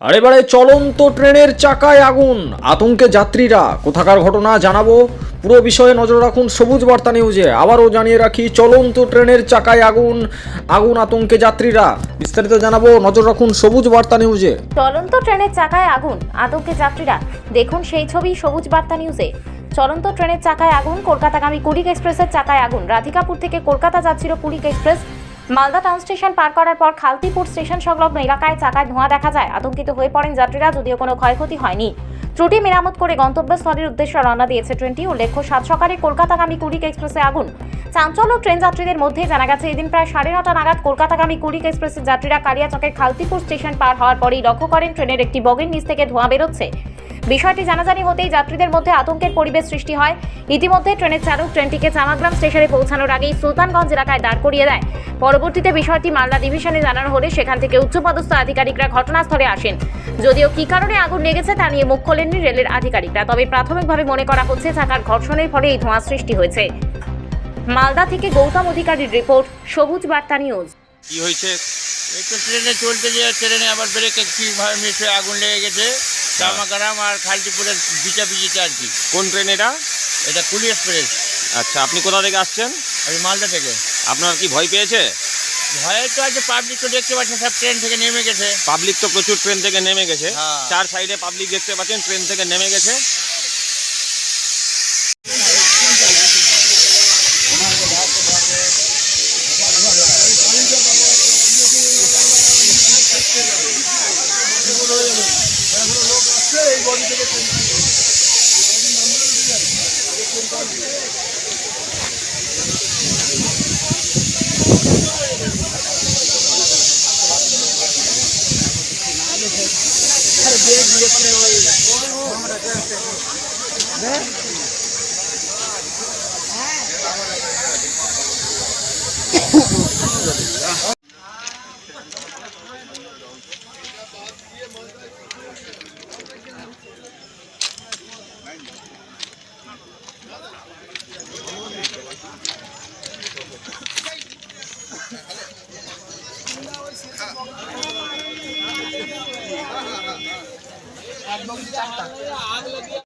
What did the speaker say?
আর এবারে চলন্ত ট্রেনের চাকায় আগুন। আতঙ্কে যাত্রীরা, কোথাকার ঘটনা জানাব? পুরো বিষয়ে নজর রাখুন সবুজ বার্তা নিউজে। আবারও জানিয়ে রাখি, চলন্ত ট্রেনের চাকায় আগুন আগুন আতঙ্কে যাত্রীরা। বিস্তারিত জানাব, নজর রাখুন সবুজ বার্তা নিউজে। চলন্ত ট্রেনের চাকায় আগুন, আতঙ্কে যাত্রীরা। দেখুন সেই ছবি সবুজ বার্তা নিউজে। চলন্ত ট্রেনের চাকায় আগুন, কলকাতাগামী কুলিক এক্সপ্রেসের চাকায় আগুন। রাধিকাপুর থেকে কলকাতা যাচ্ছিল Kulik express. Malda town station পার করার পর খালতিপুর স্টেশন সংলগ্ন এলাকায় চাকায় ধোঁয়া দেখা যায়। আতঙ্কিত হয়ে পড়েন যাত্রীরা, যদিও কোনো ক্ষয়ক্ষতি হয়নি। ত্রুটি মেরামত করে গন্তব্যস্থলের উদ্দেশ্যে রওনা দিয়েছে ট্রেনটি। উল্লেখ্য, সাত সকালে কলকাতাগামী কুলিক এক্সপ্রেসে আগুন। চাঞ্চল্য, ট্রেন যাত্রীদের মধ্যে জানা গেছে, এদিন প্রায় সাড়ে নটা নাগাদ কলকাতাগামী কুলিক এক্সপ্রেসের যাত্রীরা কালিয়াচকের খালতিপুর স্টেশন পার হওয়ার পরেই লক্ষ্য করেন, ট্রেনের একটি বগির নিচ থেকে ধোঁয়া বেরোচ্ছে। বিষয়টি জানাজানি হতেই যাত্রীদের মধ্যে আতঙ্কের পরিবেশ সৃষ্টি হয়। ইতিমধ্যে ট্রেনের চালক ট্রেনটিকে চামাগ্রাম স্টেশনে পৌঁছানোর আগেই সুলতানগঞ্জ এলাকায় দাঁড় করিয়ে দেয়। পরবর্তীতে বিষয়টি মালদা ডিভিশনে জানানো হলে সেখান থেকে উচ্চপদস্থ আধিকারিকরা ঘটনাস্থলে আসেন। যদিও কী কারণে আগুন লেগেছে তা নিয়ে মুখ খোলেননি রেলের আধিকারিকরা তবে প্রাথমিকভাবে মনে করা হচ্ছে চাকার ঘর্ষণের ফলে এই ধোঁয়া সৃষ্টি হয়েছে। মালদা থেকে গৌতম অধিকারীর রিপোর্ট সবুজ বার্তা নিউজ। কি হয়েছে? তো ট্রেনে চলতে যে ট্রেনে আবার ব্রেক একটি মিস হয়ে আগুন লেগে গেছে? জামাকারাম আর খালটিপুরের বিচা বিচিতে আর কি। কোন ট্রেন এটা? এটা কুলি এক্সপ্রেস। আচ্ছা আপনি কোথা থেকে আসছেন? আমি মালদা থেকে। আপনার কি ভয় পেয়েছে? ভয় তো আছে পাবলিক তো দেখতে পাচ্ছেন সব ট্রেন থেকে নেমে গেছে। পাবলিক তো প্রচুর ট্রেন থেকে নেমে গেছে। হ্যাঁ। চার সাইডে পাবলিক দেখতে পাচ্ছেন ট্রেন থেকে নেমে গেছে। বডি আরে বেগ দিয়ে ওই হ্যাঁ? चार